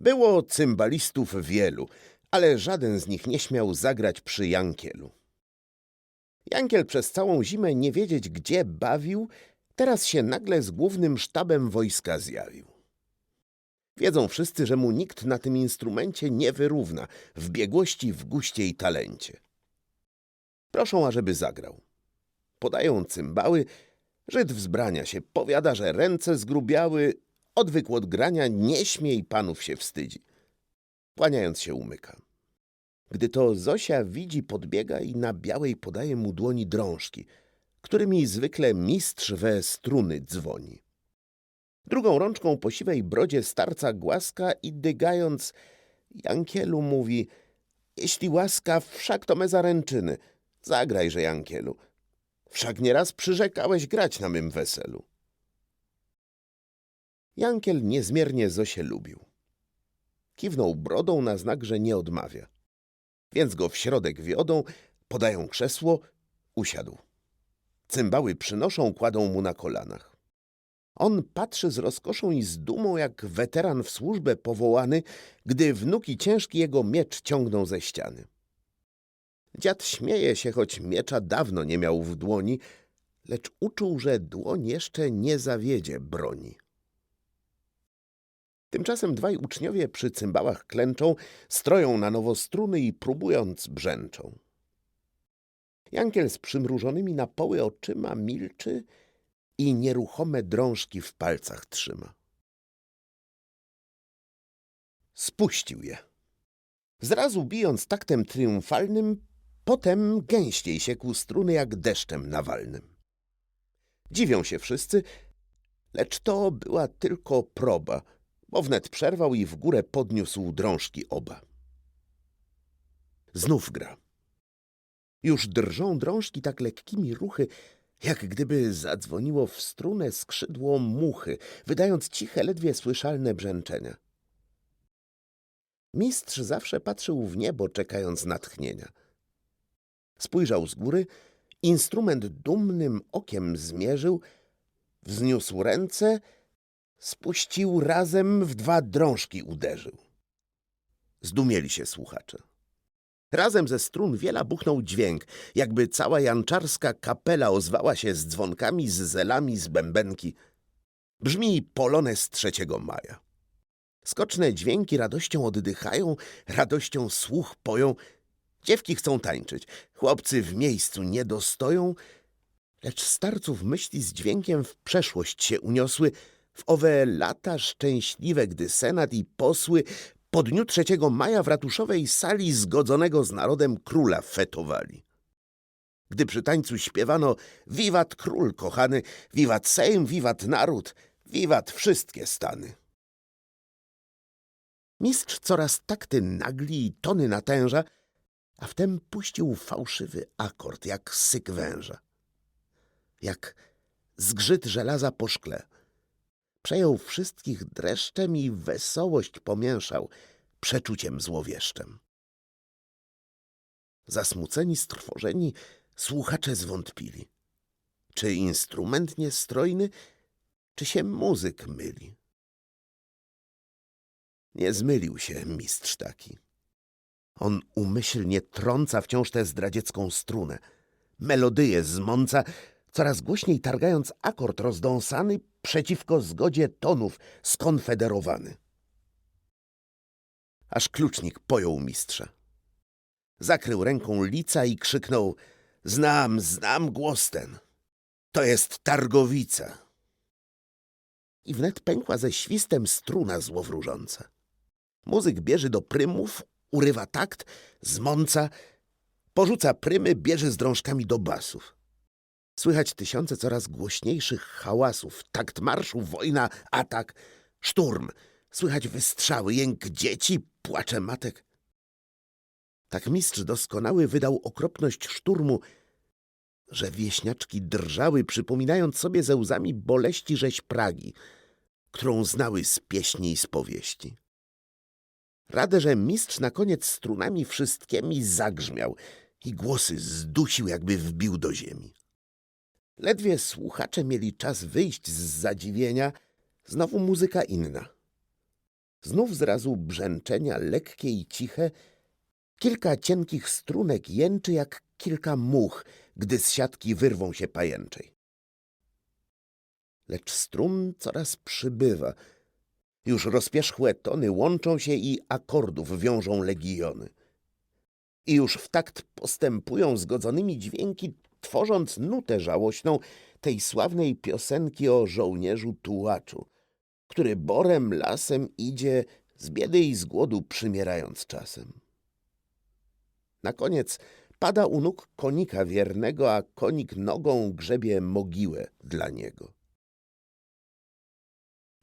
Było cymbalistów wielu, ale żaden z nich nie śmiał zagrać przy Jankielu. Jankiel przez całą zimę nie wiedzieć, gdzie bawił, teraz się nagle z głównym sztabem wojska zjawił. Wiedzą wszyscy, że mu nikt na tym instrumencie nie wyrówna w biegłości, w guście i talencie. Proszą, ażeby zagrał. Podają cymbały, Żyd wzbrania się, powiada, że ręce zgrubiały, odwykł od grania, nie śmie i panów się wstydzi. Kłaniając się umyka. Gdy to Zosia widzi, podbiega i na białej podaje mu dłoni drążki, którymi zwykle mistrz we struny dzwoni. Drugą rączką po siwej brodzie starca głaska i dygając Jankielu mówi Jeśli łaska, wszak to me zaręczyny. Zagrajże, Jankielu. Wszak nieraz przyrzekałeś grać na mym weselu. Jankiel niezmiernie Zosię lubił. Kiwnął brodą na znak, że nie odmawia. Więc go w środek wiodą, podają krzesło, usiadł. Cymbały przynoszą, kładą mu na kolanach. On patrzy z rozkoszą i z dumą, jak weteran w służbę powołany, gdy wnuki ciężki jego miecz ciągną ze ściany. Dziad śmieje się, choć miecza dawno nie miał w dłoni, lecz uczuł, że dłoń jeszcze nie zawiedzie broni. Tymczasem dwaj uczniowie przy cymbałach klęczą, stroją na nowo struny i próbując brzęczą. Jankiel z przymrużonymi na poły oczyma milczy i nieruchome drążki w palcach trzyma. Spuścił je. Zrazu bijąc taktem triumfalnym, potem gęściej siekł struny jak deszczem nawalnym. Dziwią się wszyscy, lecz to była tylko proba, bo wnet przerwał i w górę podniósł drążki oba. Znów gra. Już drżą drążki tak lekkimi ruchy, jak gdyby zadzwoniło w strunę skrzydło muchy, wydając ciche, ledwie słyszalne brzęczenia. Mistrz zawsze patrzył w niebo, czekając natchnienia. Spojrzał z góry, instrument dumnym okiem zmierzył, wzniósł ręce, spuścił razem w dwa drążki uderzył. Zdumieli się słuchacze. Razem ze strun wiela buchnął dźwięk, jakby cała janczarska kapela ozwała się z dzwonkami, z zelami, z bębenki. Brzmi polonez trzeciego maja. Skoczne dźwięki radością oddychają, radością słuch poją. Dziewki chcą tańczyć, chłopcy w miejscu nie dostoją, lecz starców myśli z dźwiękiem w przeszłość się uniosły, w owe lata szczęśliwe, gdy senat i posły po dniu 3 maja w ratuszowej sali zgodzonego z narodem króla fetowali. Gdy przy tańcu śpiewano wiwat król kochany, wiwat sejm, wiwat naród, wiwat wszystkie stany. Mistrz coraz takty nagli i tony natęża, a wtem puścił fałszywy akord, jak syk węża. Jak zgrzyt żelaza po szkle. Przejął wszystkich dreszczem i wesołość pomieszał przeczuciem złowieszczem. Zasmuceni, strwożeni, słuchacze zwątpili. Czy instrument niestrojny, czy się muzyk myli? Nie zmylił się mistrz taki. On umyślnie trąca wciąż tę zdradziecką strunę. Melodyję zmąca, coraz głośniej targając akord rozdąsany przeciwko zgodzie tonów skonfederowany. Aż klucznik pojął mistrza. Zakrył ręką lica i krzyknął — Znam, znam głos ten. To jest targowica. I wnet pękła ze świstem struna złowróżąca. Muzyk bierze do prymów, urywa takt, zmąca, porzuca prymy, bierze z drążkami do basów. Słychać tysiące coraz głośniejszych hałasów, takt marszu, wojna, atak, szturm. Słychać wystrzały, jęk dzieci, płacze matek. Tak mistrz doskonały wydał okropność szturmu, że wieśniaczki drżały, przypominając sobie ze łzami boleści rzeź Pragi, którą znały z pieśni i z powieści. Radę, że mistrz na koniec strunami wszystkimi zagrzmiał i głosy zdusił, jakby wbił do ziemi. Ledwie słuchacze mieli czas wyjść z zadziwienia, znowu muzyka inna. Znów zrazu brzęczenia lekkie i ciche, kilka cienkich strunek jęczy jak kilka much, gdy z siatki wyrwą się pajęczej. Lecz strun coraz przybywa. Już rozpierzchłe tony łączą się i akordów wiążą legiony. I już w takt postępują zgodzonymi dźwięki, tworząc nutę żałośną tej sławnej piosenki o żołnierzu tułaczu, który borem lasem idzie, z biedy i z głodu przymierając czasem. Na koniec pada u nóg konika wiernego, a konik nogą grzebie mogiłę dla niego.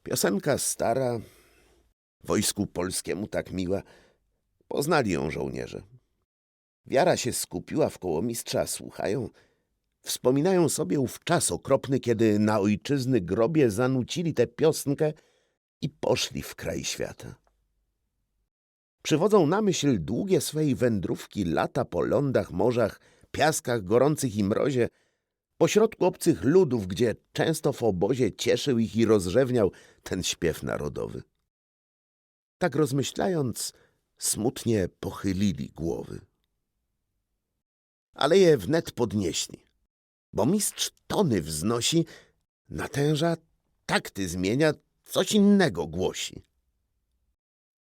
Piosenka stara, wojsku polskiemu tak miła, poznali ją żołnierze. Wiara się skupiła wkoło mistrza, słuchają, wspominają sobie ów czas okropny, kiedy na ojczyzny grobie zanucili tę piosnkę i poszli w kraj świata. Przywodzą na myśl długie swej wędrówki lata po lądach, morzach, piaskach gorących i mrozie, pośrodku obcych ludów, gdzie często w obozie cieszył ich i rozrzewniał ten śpiew narodowy. Tak rozmyślając, smutnie pochylili głowy. Ale je wnet podnieśli, bo mistrz tony wznosi, natęża, takty zmienia, coś innego głosi.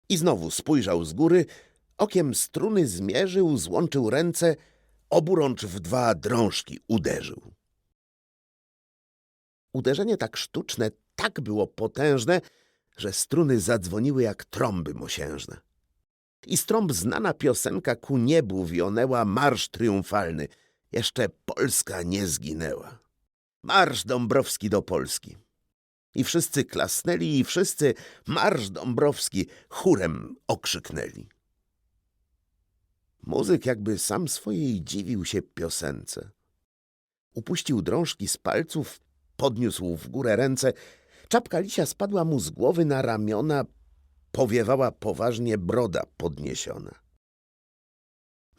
I znowu spojrzał z góry, okiem struny zmierzył, złączył ręce, oburącz w dwa drążki uderzył. Uderzenie tak sztuczne, tak było potężne, że struny zadzwoniły jak trąby mosiężne. I z trąb znana piosenka ku niebu wionęła marsz triumfalny. Jeszcze Polska nie zginęła. Marsz Dąbrowski do Polski. I wszyscy klasnęli, i wszyscy marsz Dąbrowski chórem okrzyknęli. Muzyk jakby sam swojej dziwił się piosence. Upuścił drążki z palców, podniósł w górę ręce. Czapka lisia spadła mu z głowy na ramiona, powiewała poważnie broda podniesiona.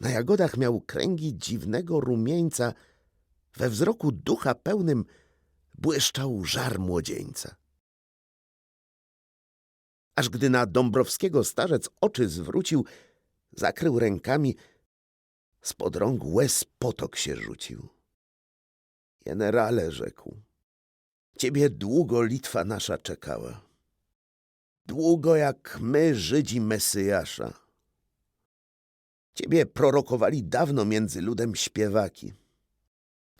Na jagodach miał kręgi dziwnego rumieńca, we wzroku ducha pełnym błyszczał żar młodzieńca. Aż gdy na Dąbrowskiego starzec oczy zwrócił, zakrył rękami, spod rąk łez potok się rzucił. Generale, rzekł, ciebie długo Litwa nasza czekała. Długo jak my, Żydzi Mesjasza. Ciebie prorokowali dawno między ludem śpiewaki.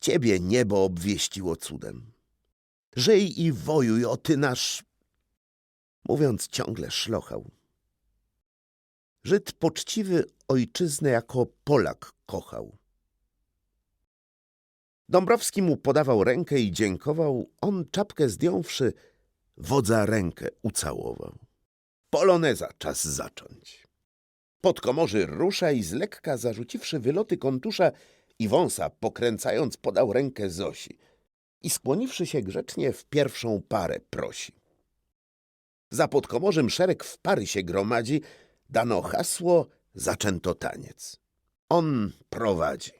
Ciebie niebo obwieściło cudem. Żyj i wojuj, o ty nasz... Mówiąc ciągle szlochał. Żyd poczciwy ojczyznę jako Polak kochał. Dąbrowski mu podawał rękę i dziękował, on czapkę zdjąwszy, wodza rękę ucałował. Poloneza czas zacząć. Podkomorzy rusza i z lekka zarzuciwszy wyloty kontusza i wąsa pokręcając podał rękę Zosi i skłoniwszy się grzecznie w pierwszą parę prosi. Za podkomorzem szereg w pary się gromadzi, dano hasło, zaczęto taniec. On prowadzi.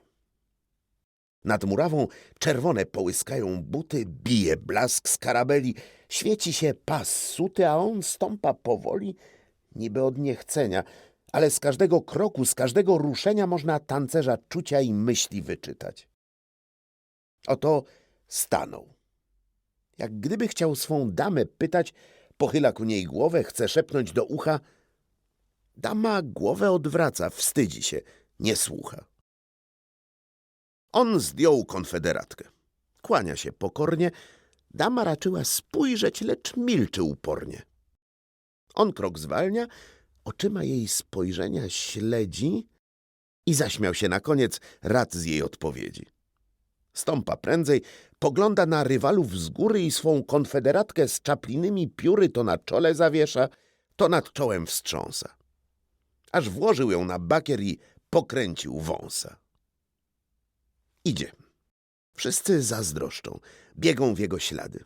Nad murawą czerwone połyskają buty, bije blask z karabeli, świeci się pas suty, a on stąpa powoli, niby od niechcenia, ale z każdego kroku, z każdego ruszenia można tancerza czucia i myśli wyczytać. Oto stanął. Jak gdyby chciał swą damę pytać, pochyla ku niej głowę, chce szepnąć do ucha. Dama głowę odwraca, wstydzi się, nie słucha. On zdjął konfederatkę. Kłania się pokornie. Dama raczyła spojrzeć, lecz milczy upornie. On krok zwalnia, oczyma jej spojrzenia śledzi i zaśmiał się na koniec rad z jej odpowiedzi. Stąpa prędzej, pogląda na rywalów z góry i swą konfederatkę z czaplininymi pióry to na czole zawiesza, to nad czołem wstrząsa. Aż włożył ją na bakier i pokręcił wąsa. Idzie. Wszyscy zazdroszczą, biegą w jego ślady.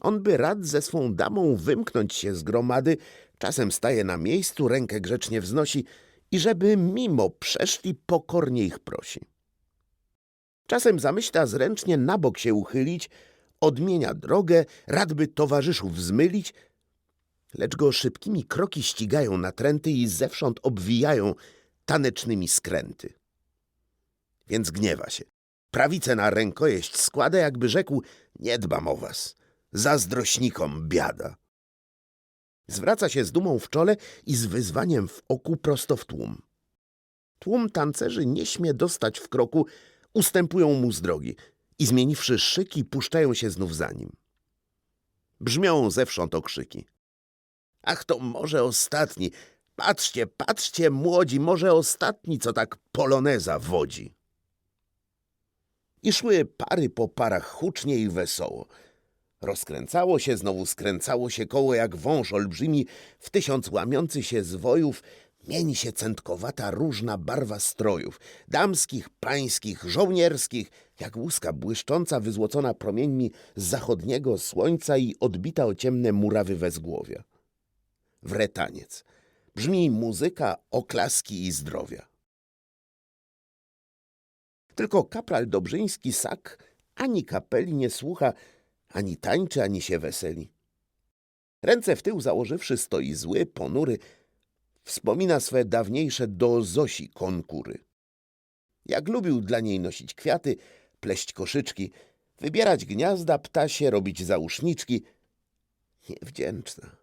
On by rad ze swą damą wymknąć się z gromady, czasem staje na miejscu, rękę grzecznie wznosi i żeby mimo przeszli, pokornie ich prosi. Czasem zamyśla zręcznie na bok się uchylić, odmienia drogę, rad by towarzyszów zmylić, lecz go szybkimi kroki ścigają natręty i zewsząd obwijają tanecznymi skręty. Więc gniewa się. Prawicę na rękojeść składa, jakby rzekł, nie dbam o was, zazdrośnikom biada. Zwraca się z dumą w czole i z wyzwaniem w oku prosto w tłum. Tłum tancerzy nie śmie dostać w kroku, ustępują mu z drogi i zmieniwszy szyki, puszczają się znów za nim. Brzmią zewsząd okrzyki. Ach, to może ostatni. Patrzcie, patrzcie, młodzi, może ostatni, co tak poloneza wodzi. I szły pary po parach hucznie i wesoło. Rozkręcało się, znowu skręcało się koło jak wąż olbrzymi, w tysiąc łamiący się zwojów, mieni się centkowata różna barwa strojów, damskich, pańskich, żołnierskich, jak łuska błyszcząca, wyzłocona promieńmi z zachodniego słońca i odbita o ciemne murawy wezgłowia. Wre taniec. Brzmi muzyka, oklaski i zdrowia. Tylko kapral Dobrzyński sak ani kapeli nie słucha, ani tańczy, ani się weseli. Ręce w tył założywszy stoi zły, ponury, wspomina swe dawniejsze do Zosi konkury. Jak lubił dla niej nosić kwiaty, pleść koszyczki, wybierać gniazda ptasie, robić załóżniczki. Niewdzięczna.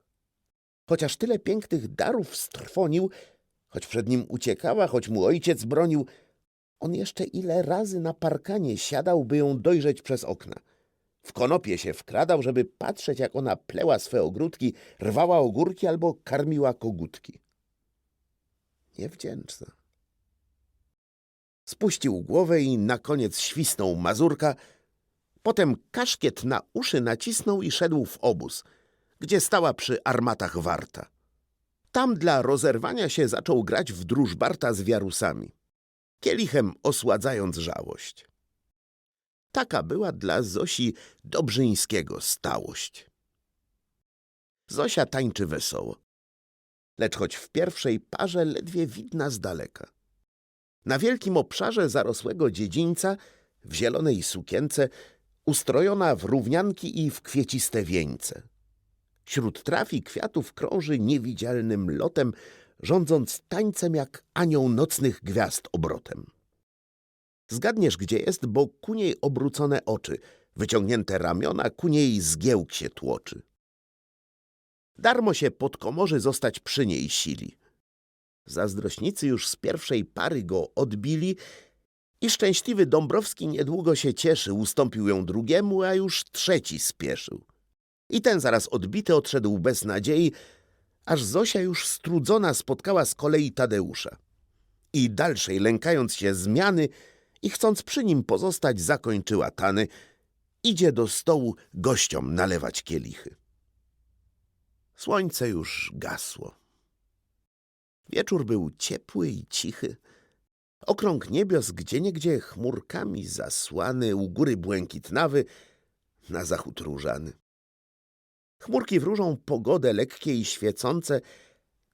Chociaż tyle pięknych darów strwonił, choć przed nim uciekała, choć mu ojciec bronił, on jeszcze ile razy na parkanie siadał, by ją dojrzeć przez okna. W konopie się wkradał, żeby patrzeć, jak ona pleła swe ogródki, rwała ogórki albo karmiła kogutki. Niewdzięczna. Spuścił głowę i na koniec świsnął mazurka, potem kaszkiet na uszy nacisnął i szedł w obóz, gdzie stała przy armatach warta. Tam dla rozerwania się zaczął grać w drużbarta z wiarusami, kielichem osładzając żałość. Taka była dla Zosi Dobrzyńskiego stałość. Zosia tańczy wesoło, lecz choć w pierwszej parze ledwie widna z daleka. Na wielkim obszarze zarosłego dziedzińca, w zielonej sukience, ustrojona w równianki i w kwieciste wieńce. Wśród traw i kwiatów krąży niewidzialnym lotem, rządząc tańcem jak anioł nocnych gwiazd obrotem. Zgadniesz, gdzie jest, bo ku niej obrócone oczy, wyciągnięte ramiona, ku niej zgiełk się tłoczy. Darmo się pod komorzy zostać przy niej sili. Zazdrośnicy już z pierwszej pary go odbili i szczęśliwy Dąbrowski niedługo się cieszy, ustąpił ją drugiemu, a już trzeci spieszył. I ten zaraz odbity odszedł bez nadziei, aż Zosia już strudzona spotkała z kolei Tadeusza. I dalszej, lękając się zmiany i chcąc przy nim pozostać, zakończyła tany, idzie do stołu gościom nalewać kielichy. Słońce już gasło. Wieczór był ciepły i cichy. Okrąg niebios gdzieniegdzie chmurkami zasłany, u góry błękitnawy, na zachód różany. Chmurki wróżą pogodę lekkie i świecące,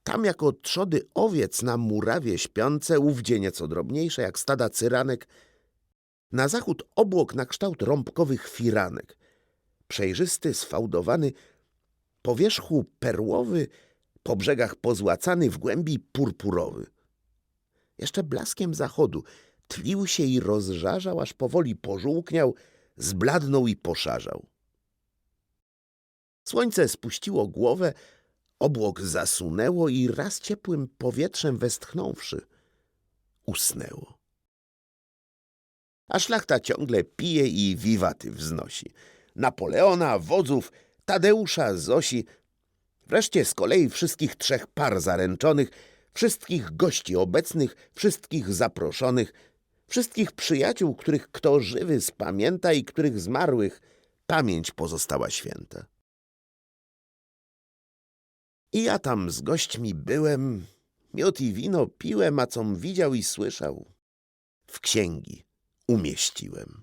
tam jako trzody owiec na murawie śpiące, ówdzie nieco drobniejsze jak stada cyranek, na zachód obłok na kształt rąbkowych firanek, przejrzysty, sfałdowany, po wierzchu perłowy, po brzegach pozłacany, w głębi purpurowy. Jeszcze blaskiem zachodu tlił się i rozżarzał, aż powoli pożółkniał, zbladnął i poszarzał. Słońce spuściło głowę, obłok zasunęło i raz ciepłym powietrzem westchnąwszy, usnęło. A szlachta ciągle pije i wiwaty wznosi. Napoleona, wodzów, Tadeusza, Zosi, wreszcie z kolei wszystkich trzech par zaręczonych, wszystkich gości obecnych, wszystkich zaproszonych, wszystkich przyjaciół, których kto żywy spamięta i których zmarłych pamięć pozostała święta. I ja tam z gośćmi byłem, miód i wino piłem, a com widział i słyszał, w księgi umieściłem.